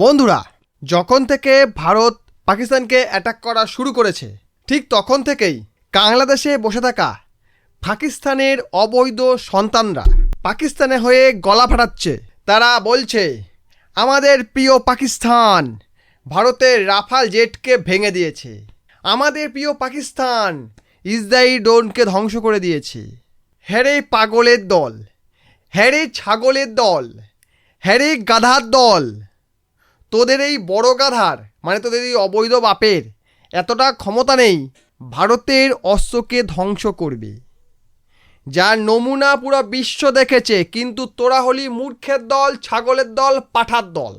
বন্ধুরা, যখন থেকে ভারত পাকিস্তানকে অ্যাটাক করা শুরু করেছে, ঠিক তখন থেকেই বাংলাদেশে বসে থাকা পাকিস্তানের অবৈধ সন্তানরা পাকিস্তানে হয়ে গলা ফাটাচ্ছে। তারা বলছে, আমাদের প্রিয় পাকিস্তান ভারতের রাফাল জেটকে ভেঙে দিয়েছে। আমাদের প্রিয় পাকিস্তান ইসরায়েল ড্রোনকে ধ্বংস করে দিয়েছে। হ্যারে পাগলের দল, হ্যারে ছাগলের দল, হ্যারে গাধার দল তোদের এই বড় গাধার মানে তোদের এই অবৈধ বাপের, এতটা ক্ষমতা নেই, ভারতের অস্ত্রকে ধ্বংস করবে। যার নমুনা পুরো বিশ্ব দেখেছে, কিন্তু তোরা হলি মূর্খের দল, ছাগলের দল, পাঠার দল।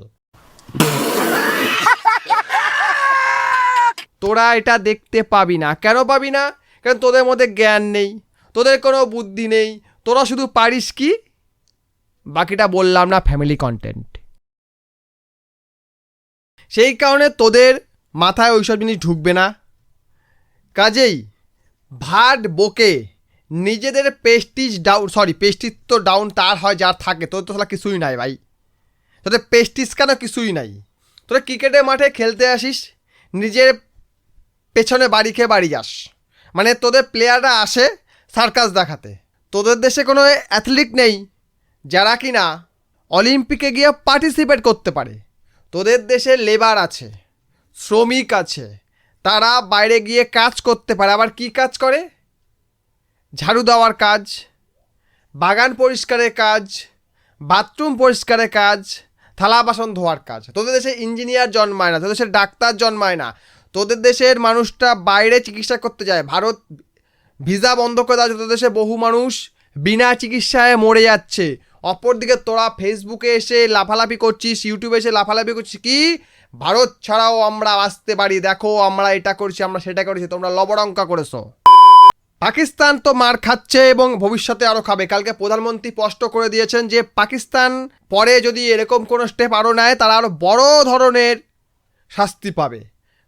তোরা এটা দেখতে পাবি না। কেন পাবি না? কারণ তোদের মধ্যে জ্ঞান নেই? তোদের কোনো বুদ্ধি নেই? তোরা শুধু পারিস কি? বাকিটা বললাম না ফ্যামিলি কন্টেন্ট সেই কারণে তোদের মাথায় ওইসব জিনিস ঢুকবে না। কাজেই ভাট বকে নিজেদের পেস্টিজ ডাউন সরি পেস্টিজ তো ডাউন তার হয় যার থাকে। তোর তো তাহলে কিছুই নাই ভাই। তোদের পেস্টিজ কেন কিছুই নাই? তোরা ক্রিকেটের মাঠে খেলতে আসিস, নিজের পেছনে বাড়ি খেয়ে বাড়ি যাস। মানে তোদের প্লেয়াররা আসে সার্কাস দেখাতে। তোদের দেশে কোনো অ্যাথলিট নেই যারা কি না অলিম্পিকে গিয়ে পার্টিসিপেট করতে পারে। তোদের দেশে লেবার আছে, শ্রমিক আছে, তারা বাইরে গিয়ে কাজ করতে পারে। আবার কি কাজ করে? ঝাড়ু দেওয়ার কাজ, বাগান পরিষ্কারের কাজ, বাথরুম পরিষ্কারের কাজ, থালা বাসন ধোয়ার কাজ। তোদের দেশে ইঞ্জিনিয়ার জন্মায় না, তোদের দেশের ডাক্তার জন্মায় না। তোদের দেশের মানুষটা বাইরে চিকিৎসা করতে যায়। ভারত ভিসা বন্ধ করে দেওয়া তোদের দেশে বহু মানুষ বিনা চিকিৎসায় মরে যাচ্ছে। অপরদিকে তোরা ফেসবুকে এসে লাফালাফি করছিস ইউটিউবে এসে লাফালাফি করছিস, কি? ভারত ছাড়াও আমরা আসতে পারি, দেখো আমরা এটা করছি, আমরা সেটা করেছি, তোমরা লবড়ঙ্কা করেছ। পাকিস্তান তো মার খাচ্ছে এবং ভবিষ্যতে আরও খাবে। কালকে প্রধানমন্ত্রী স্পষ্ট করে দিয়েছেন যে, পাকিস্তান পরে যদি এরকম কোনো স্টেপ আরও নেয়, তারা আরও বড় ধরনের শাস্তি পাবে।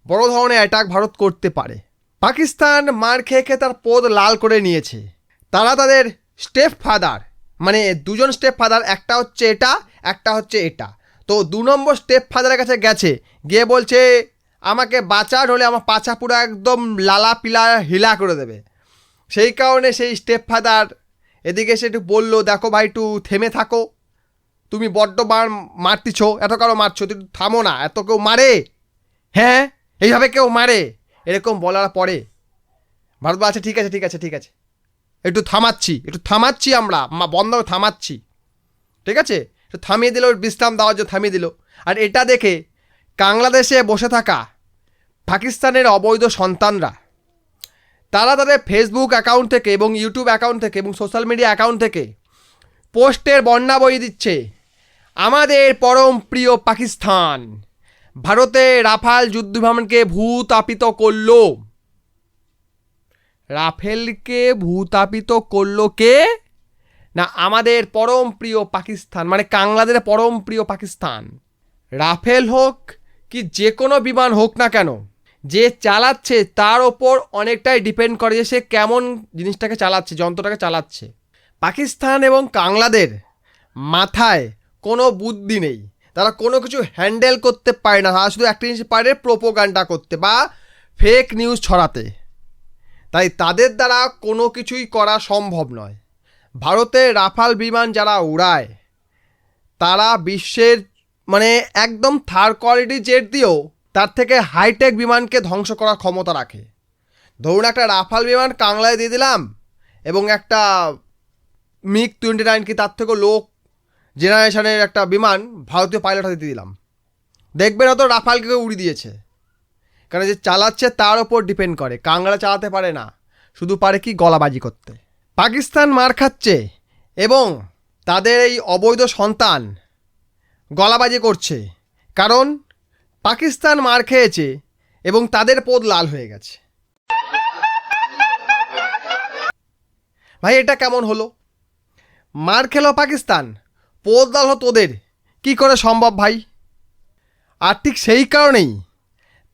বড় ধরনের অ্যাটাক ভারত করতে পারে। পাকিস্তান মার খেয়ে খেয়ে তার পদ লাল করে নিয়েছে। তারা তাদের স্টেপ ফাদার মানে দুজন স্টেপ ফাদার একটা হচ্ছে এটা, একটা হচ্ছে এটা। তো দু নম্বর স্টেপ ফাদারের কাছে গেছে, গিয়ে বলছে, আমাকে বাঁচার হলে আমার পাছা পুরো একদম লালা পিলা হিলা করে দেবে। সেই কারণে সেই স্টেপ ফাদার এদিকে সে একটু বলল, দেখো ভাই, একটু থেমে থাকো। তুমি বড্ড মার মারতিছ, এত কারও মারছো তুই থামো না, এত কেউ মারে? হ্যাঁ এইভাবে কেউ মারে? এরকম বলার পরে, ভারত বলছে ঠিক আছে ঠিক আছে ঠিক আছে। থামাচ্ছি, একটু থামাচ্ছি আমরা, মা বন্ধ থামাচ্ছি। ঠিক আছে? একটু থামিয়ে দিল বিশ্রাম দেওয়ার জন্য থামিয়ে দিল। আর এটা দেখে বাংলাদেশে বসে থাকা পাকিস্তানের অবৈধ সন্তানরা, তারা তাদের ফেসবুক অ্যাকাউন্ট থেকে এবং ইউটিউব অ্যাকাউন্ট থেকে এবং সোশ্যাল মিডিয়া অ্যাকাউন্ট থেকে পোস্টের বন্যা বই দিচ্ছে, আমাদের পরম প্রিয় পাকিস্তান ভারতে রাফাল যুদ্ধবিমানকে ভূতাপিত করল। রাফেলকে ভূতাপিত করল কে? না, আমাদের পরম প্রিয় পাকিস্তান মানে কাংলাদের পরম প্রিয় পাকিস্তান। রাফেল হোক কি যে কোনো বিমান হোক না কেন, যে চালাচ্ছে তার ওপর অনেকটাই ডিপেন্ড করে যে সে কেমন জিনিসটাকে চালাচ্ছে, যন্ত্রটাকে চালাচ্ছে। পাকিস্তান এবং কাংলাদের মাথায় কোনো বুদ্ধি নেই। তারা কোনো কিছু হ্যান্ডেল করতে পারে না, তারা শুধু একটা জিনিস পারে প্রোপোগান্ডা করতে বা ফেক নিউজ ছড়াতে। তাই তাদের দ্বারা কোনো কিছুই করা সম্ভব নয়। ভারতে রাফাল বিমান যারা উড়ায়, তারা বিশ্বের মানে একদম থার্ড কোয়ালিটি জেট দিয়েও তার থেকে হাইটেক বিমানকে ধ্বংস করার ক্ষমতা রাখে। ধরুন একটা রাফাল বিমান কাংলায় দিয়ে দিলাম এবং একটা মিগ টোয়েন্টি নাইন কি তার থেকেও লোক জেনারেশনের একটা বিমান ভারতীয় পাইলট হাতে দিয়ে দিলাম। দেখবেন হয়তো রাফালকে উড়িয়ে দিয়েছে। কারণ যে চালাচ্ছে তার ওপর ডিপেন্ড করে। কাংলা চালাতে পারে না। শুধু পারে কি গলাবাজি করতে। পাকিস্তান মার খাচ্ছে এবং তাদের এই অবৈধ সন্তান গলাবাজি করছে। কারণ পাকিস্তান মার খেয়েছে এবং তাদের পদ লাল হয়ে গেছে। ভাই, এটা কেমন হলো? মার খেলো পাকিস্তান, পদ লাল হলো তোদের। কী করে সম্ভব ভাই? আর ঠিক সেই কারণেই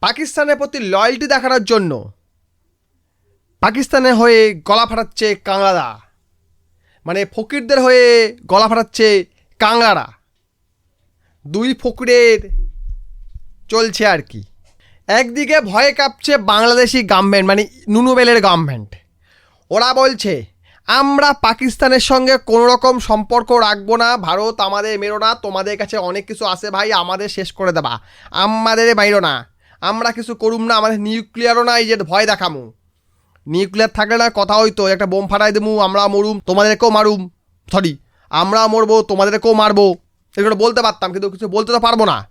পাকিস্তানের প্রতি লয়্যালটি দেখানোর জন্য পাকিস্তানের হয়ে গলা ফাটাচ্ছে কাংলারা মানে ফকিরদের হয়ে গলা ফাটাচ্ছে কাংলারা দুই ফকিরের চলছে আর কি। একদিকে ভয়ে কাঁপছে বাংলাদেশি গভর্নমেন্ট মানে নুনুবেলের গভর্নমেন্ট ওরা বলছে, আমরা পাকিস্তানের সঙ্গে কোনো রকম সম্পর্ক রাখব না, ভারত আমাদের মেরো না, তোমাদের কাছে অনেক কিছু আছে ভাই, আমাদের শেষ করে দেবা। আমাদের মাইরো না। আমরা কিছু করুম না, আমাদের নিউক্লিয়ারও নাই যে ভয় দেখামু। নিউক্লিয়ার থাকলে না কথা হইতো, একটা বোম ফাটাই দেবো আমরা মরুম, তোমাদেরকেও মারুম। সরি আমরা মরবো, তোমাদেরকেও মারবো। এগুলো বলতে পারতাম, কিন্তু কিছু বলতে তো পারব না।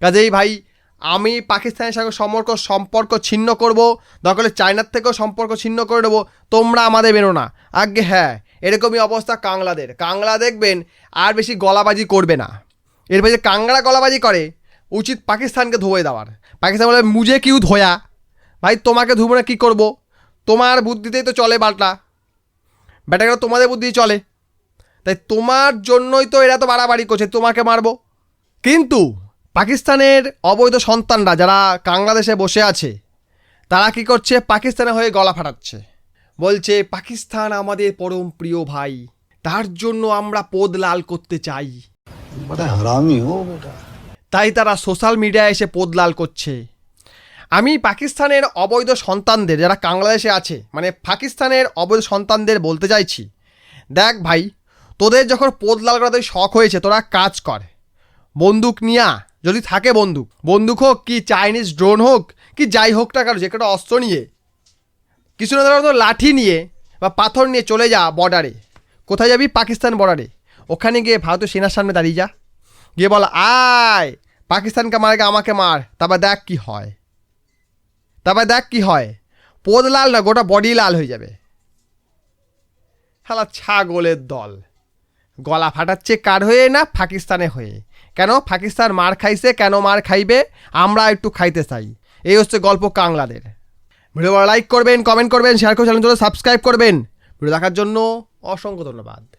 কাজেই ভাই, আমি পাকিস্তানের সঙ্গে সম্পর্ক সম্পর্ক ছিন্ন করব দরকার চায়নার থেকেও সম্পর্ক ছিন্ন করে দেবো তোমরা আমাদের বেরো না। আগে হ্যাঁ এরকমই অবস্থা কাংলাদের। কাংলা দেখবেন আর বেশি গলাবাজি করবে না। এরপরে যে কাংড়া গলাবাজি করে উচিত পাকিস্তানকে ধোয়ে দেওয়ার। পাকিস্তান বলে মুজে কিউ ধোয়া? ভাই, তোমাকে ধুবো না, কী করব? তোমার বুদ্ধিতেই তো চলে বাল্টা। ব্যাটাগুলো তোমাদের বুদ্ধি চলে। তাই তোমার জন্যই তো এরা তো বাড়াবাড়ি করছে, তোমাকে মারবো। কিন্তু পাকিস্তানের অবৈধ সন্তানরা যারা বাংলাদেশে বসে আছে, তারা কি করছে? পাকিস্তানে হয়ে গলা ফাটাচ্ছে। বলছে, পাকিস্তান আমাদের পরম প্রিয় ভাই, তার জন্য আমরা পদ লাল করতে চাই। হারামি হো, বেটা। তাই তারা সোশ্যাল মিডিয়ায় এসে পদ লাল করছে। আমি পাকিস্তানের অবৈধ সন্তানদের, যারা বাংলাদেশে আছে মানে পাকিস্তানের অবৈধ সন্তানদের বলতে চাইছি, দেখ ভাই, তোদের যখন পদ লাল করাতে শখ হয়েছে, তোরা কাজ কর। বন্দুক নিয়া, যদি থাকে বন্দুক। বন্দুক হোক কি চাইনিজ ড্রোন হোক, কি যাই হোক না কারও যে কোনো অস্ত্র নিয়ে। কিছু না ধরো লাঠি নিয়ে বা পাথর নিয়ে চলে যা বর্ডারে কোথায় যাবি? পাকিস্তান বর্ডারে ওখানে গিয়ে ভারতীয় সেনার সামনে দাঁড়িয়ে যা। গিয়ে বল, আয়, পাকিস্তানকে মারকে আমাকে মার। তারপর দেখ কি হয়। তারপর দেখ কি হয়। পোদ লাল না, গোটা বডি লাল হয়ে যাবে। হালা ছাগলের দল। গলা ফাটাচ্ছে কার হয়ে না পাকিস্তানে হয়ে? কেন পাকিস্তান মার খাইছে, কেন মার খাইবে? আমরা একটু খাইতে চাই। এই হচ্ছে গল্প কাংলাদের। ভিডিও লাইক করবেন কমেন্ট করবেন শেয়ার করে চ্যানেল সাবস্ক্রাইব করবেন। ভিডিও দেখার জন্য অসংখ্য ধন্যবাদ।